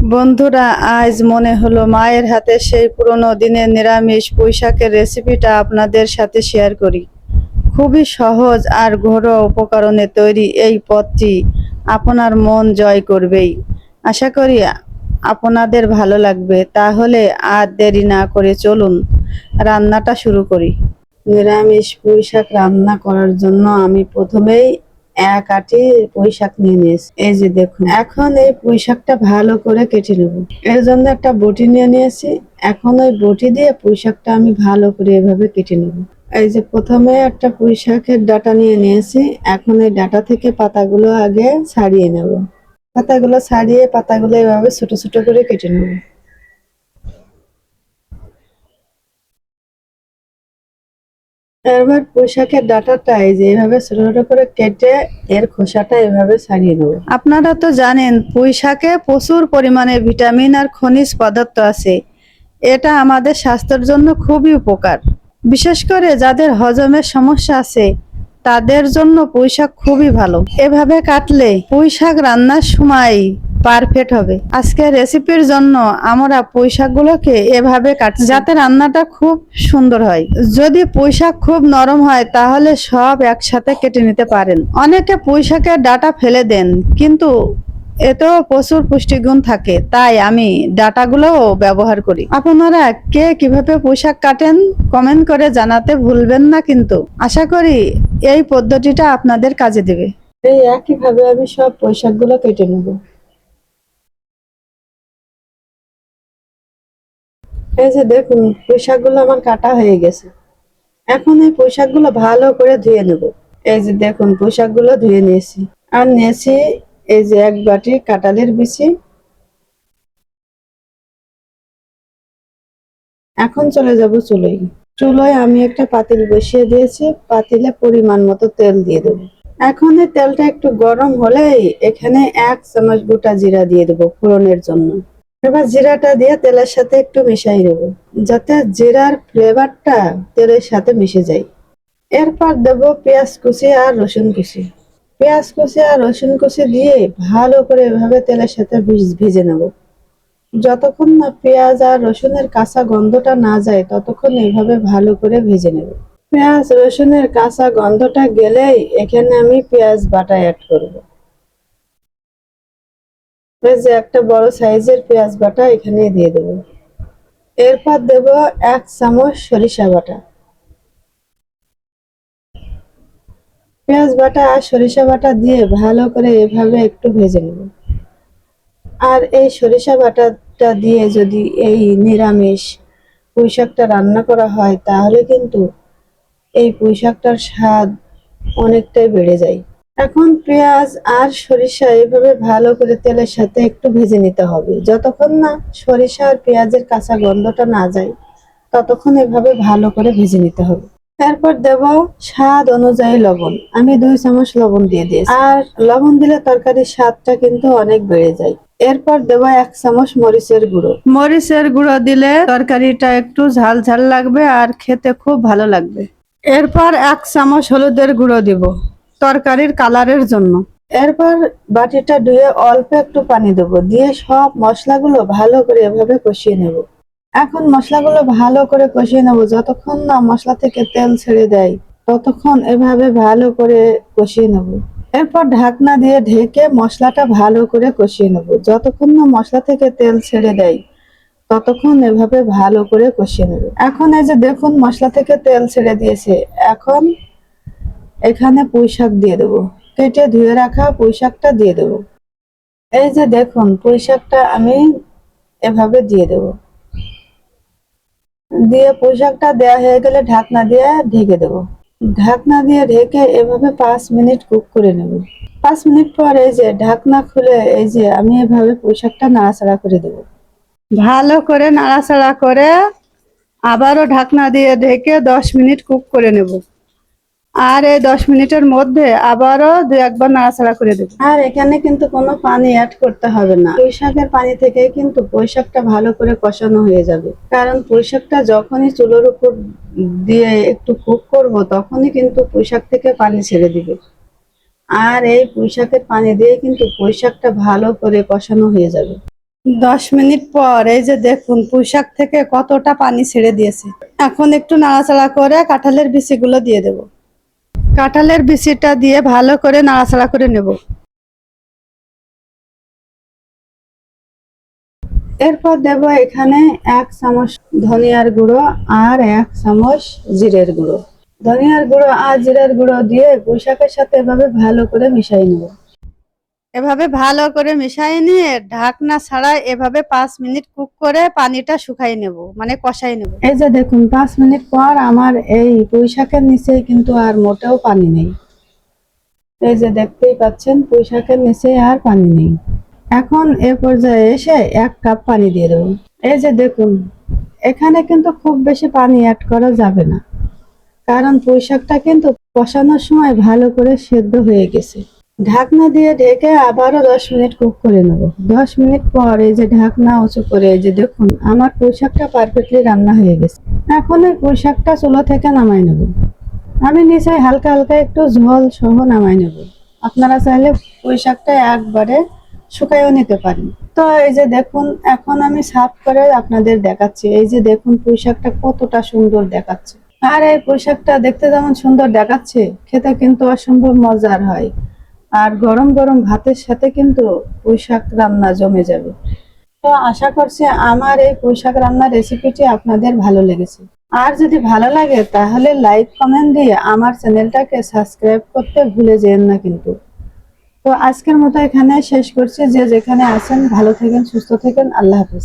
বন্ধুরা, আজ মনে হলো মায়ের হাতে সেই পুরনো দিনের নিরামিষ পুঁইশাকের রেসিপিটা আপনাদের সাথে শেয়ার করি। খুবই সহজ আর ঘরোয়া উপকরণে তৈরি এই পদটি আপনার মন জয় করবেই। আশা করি আপনাদের ভালো লাগবে। তাহলে আর দেরি না করে চলুন, রান্নাটা শুরু করি। নিরামিষ পুঁইশাক রান্না করার জন্য আমি প্রথমেই এক আটি পুঁই শাক নিয়ে নিয়েছি। এই যে দেখুন, এখন এই পুঁই শাকটা ভালো করে কেটে নেব। এর জন্য একটা বটি নিয়ে নিয়েছি। এখন ওই বটি দিয়ে পুঁই শাকটা আমি ভালো করে এভাবে কেটে নেব। এই যে প্রথমে একটা পুঁই শাকের ডাটা নিয়ে নিয়েছি। এখন এই ডাটা থেকে পাতাগুলো আগে ছাড়িয়ে নেব। পাতাগুলো ছাড়িয়ে পাতাগুলো এভাবে ছোট ছোট করে কেটে নেব। এবার পুঁইশাকের ডাঁটাটা এই যে এইভাবে ছোট ছোট করে কেটে এর খোসাটা এভাবে ছাড়িয়ে নেব। আপনারা তো জানেন, পুঁইশাকে প্রচুর পরিমাণে ভিটামিন আর খনিজ পদার্থ আছে। এটা আমাদের স্বাস্থ্যের জন্য খুবই উপকার। বিশেষ করে যাদের হজমের সমস্যা আছে, তাদের জন্য পুঁইশাক খুবই ভালো। এভাবে কাটলে পুঁইশাক রান্নার সময় পারফেক্ট হবে। আজকে রেসিপির জন্য আমরা পুঁইশাক গুলোকে এভাবে কাটছি। যাতে রান্নাটা খুব সুন্দর হয়। যদি পুঁইশাক খুব নরম হয়, তাহলে সব একসাথে কেটে নিতে পারেন। অনেকে পুঁইশাকের ডাটা ফেলে দেন, কিন্তু এতেও প্রচুর পুষ্টিগুণ থাকে। তাই আমি ডাটাগুলোও ব্যবহার করি। আপনারা কে কীভাবে পোশাক কাটেন, কমেন্ট করে জানাতে ভুলবেন না কিন্তু। আশা করি এই পদ্ধতিটা আপনাদের কাজে দেবে। এই একইভাবে আমি সব পোশাকগুলো কেটে নেব। এই যে দেখুন, পোশাকগুলো আমার কাটা হয়ে গেছে। এখন এই পোশাকগুলো ভালো করে ধুয়ে নেব। এই যে দেখুন, পোশাকগুলো ধুয়ে নিয়েছি। আর নিয়েছি এই যে এক বাটি কাঁঠালের বিচি। এখন চলে যাব চুলোয়। চুলোয় আমি একটা পাতিল বসিয়ে দিয়েছি, পাতিলে পরিমাণ মতো তেল দিয়ে দেবো। এখন তেলটা একটু গরম হলেই এখানে এক চামচ গোটা জিরা দিয়ে দেবো ফোড়নের জন্য। এবার জিরাটা দিয়ে তেলের সাথে একটু মিশাই দেবো যাতে জিরার ফ্লেভারটা তেলের সাথে মিশে যায়। এরপর দেবো পেঁয়াজ কুচি আর রসুন কুচি। পেঁয়াজ কুচি আর রসুন কুচি দিয়ে ভালো করে এভাবে তেলের সাথে ভিজ- নেব। যতক্ষণ না পেঁয়াজ আর রসুনের কাঁচা গন্ধটা না যায়, ততক্ষণ এইভাবে ভালো করে ভেজে নেব। পেঁয়াজ রসুনের কাঁচা গন্ধটা গেলেই এখানে আমি পেঁয়াজ বাটা অ্যাড করব। যে একটা বড় সাইজের পেঁয়াজ বাটা এখানে দিয়ে দেব। এরপর দেব এক চামচ সরিষা বাটা। পেঁয়াজ বাটা আর সরিষা বাটা দিয়ে ভালো করে এভাবে একটু ভেজে নেব। আর এই সরিষা বাটাটা দিয়ে যদি এই নিরামিষ পুঁইশাকটা রান্না করা হয়, তাহলে কিন্তু এই পুঁইশাকটার স্বাদ অনেকটাই বেড়ে যায়। এখন পেঁয়াজ আর সরিষা এভাবে ভালো করে তেলের সাথে একটু ভেজে নিতে হবে। যতক্ষণ না সরিষা আর পেঁয়াজের কাঁচা গন্ধটা না যায়, ততক্ষণ এভাবে ভালো করে ভেজে নিতে হবে। তারপর দেব স্বাদ অনুযায়ী লবণ। আমি দুই চামচ লবণ দিয়ে দিয়েছি। আর লবণ দিলে তরকারির স্বাদটা কিন্তু অনেক বেড়ে যায়। এরপর দেব এক চামচ মরিচের গুঁড়ো। মরিচের গুঁড়ো দিলে তরকারিটা একটু ঝাল ঝাল লাগবে আর খেতে খুব ভালো লাগবে। এরপর এক চামচ হলুদের গুঁড়ো দিব। তরকারির কালারের জন্য। এরপর বাটিটা ধুয়ে অল্প একটু পানি দেবো। দিয়ে সব মশলাগুলো ভালো করে এভাবে কষিয়ে নেব। এখন মশলাগুলো ভালো করে কষিয়ে নেব। যতক্ষণ না মশলা থেকে তেল ছেড়ে দেয়, ততক্ষণ এভাবে ভালো করে কষিয়ে নেব। এরপর ঢাকনা দিয়ে ঢেকে মশলাটা ভালো করে কষিয়ে নেব। যতক্ষণ না মশলা থেকে তেল ছেড়ে দেয়, ততক্ষণ এভাবে ভালো করে কষিয়ে নেব। এখন এই যে দেখুন মশলা থেকে তেল ছেড়ে দিয়েছে। এখন এখানে পুঁই দিয়ে দেবো। কেটে ধুয়ে রাখা পুঁই দিয়ে দেবো। এই যে দেখুন পুঁই আমি এভাবে দিয়ে দেবো। দিয়ে পোশাকটা দেওয়া হয়ে গেলে ঢাকনা দিয়ে ঢেকে দেব। ঢাকনা দিয়ে ঢেকে এভাবে পাঁচ মিনিট কুক করে নেব। পাঁচ মিনিট পর এই যে ঢাকনা খুলে এই যে আমি এভাবে পোশাকটা নাড়াচাড়া করে দেব। ভালো করে নাড়াচাড়া করে আবারও ঢাকনা দিয়ে ঢেকে দশ মিনিট কুক করে নেব। আর এই দশ মিনিটের মধ্যে আবারও দু একবার নাড়াচাড়া করে দেবো। আর এখানে কিন্তু কোনো পানি অ্যাড করতে হবে না। পুঁইশাকের পানি থেকে কিন্তু পুঁইশাকটা ভালো করে কষানো হয়ে যাবে। কারণ পুঁইশাকটা যখনই চুলোর উপর দিয়ে একটু কুক করব তখনই কিন্তু পুঁইশাক থেকে পানি ছেড়ে দিবে। আর এই পুঁইশাকের পানি দিয়ে কিন্তু পুঁইশাকটা ভালো করে কষানো হয়ে যাবে। দশ মিনিট পর এই যে দেখুন পুঁইশাক থেকে কতটা পানি ছেড়ে দিয়েছে। এখন একটু নাড়াচাড়া করে কাঁঠালের বিচিগুলো দিয়ে দেব। কাঁঠালের বিচিটা দিয়ে ভালো করে নাড়াচাড়া করে নেব। এরপর দেব এখানে এক চামচ ধনিয়ার গুঁড়ো আর এক চামচ জিরের গুঁড়ো। ধনিয়ার গুঁড়ো আর জিরের গুঁড়ো দিয়ে বৈশাখের সাথে এভাবে ভালো করে মিশাই নেব। এভাবে ভালো করে মিশিয়ে নিয়ে ঢাকনা ছাড়া এভাবে পাঁচ মিনিট কুক করে পানিটা শুকাই নেব মানে কষাই নেব। এই যে দেখুন, পাঁচ মিনিট পর আমার এই পুঁইশাকের নিচে কিন্তু আর মোটেও পানি নেই। এই যে দেখতেই পাচ্ছেন পুঁইশাকের নিচে আর পানি নেই। এখন এ পর্যায়ে এসে এক কাপ পানি দিয়ে দেবো। এই যে দেখুন, এখানে কিন্তু খুব বেশি পানি অ্যাড করা যাবে না। কারণ পুঁইশাকটা কিন্তু কষানোর সময় ভালো করে সেদ্ধ হয়ে গেছে। ঢাকনা দিয়ে ঢেকে আবারও দশ মিনিট কুক করে নেব। দশ মিনিট পর এই যে ঢাকনা উঁচু করে এই যে দেখুন, আমার পুঁইশাকটা পারফেক্টলি রান্না হয়ে গেছে। এখন এই পুঁইশাকটা চুলো থেকে নামাই নেব। আমি নিচে হালকা হালকা একটু ঝোল সহ নামাই নেব। আপনারা চাইলে পুঁইশাকটা একবারে শুকাইও নিতে পারেন। তো এই যে দেখুন, এখন আমি সাফ করে আপনাদের দেখাচ্ছি। এই যে দেখুন পুঁইশাকটা কতটা সুন্দর দেখাচ্ছে। আর এই পোশাকটা দেখতে যেমন সুন্দর দেখাচ্ছে, খেতে কিন্তু অসম্ভব মজার হয়। আর গরম গরম ভাতের সাথে কিন্তু পুঁইশাক রান্না জমে যাবে। তো আশা করছি আমার এই পুঁইশাক রান্নার রেসিপিটি আপনাদের ভালো লেগেছে। আর যদি ভালো লাগে তাহলে লাইক কমেন্ট দিয়ে আমার চ্যানেলটাকে সাবস্ক্রাইব করতে ভুলে যেন না কিন্তু। তো আজকের মতো এখানে শেষ করছি। যে যেখানে আছেন ভালো থাকেন, সুস্থ থাকেন, আল্লাহ হাফিজ।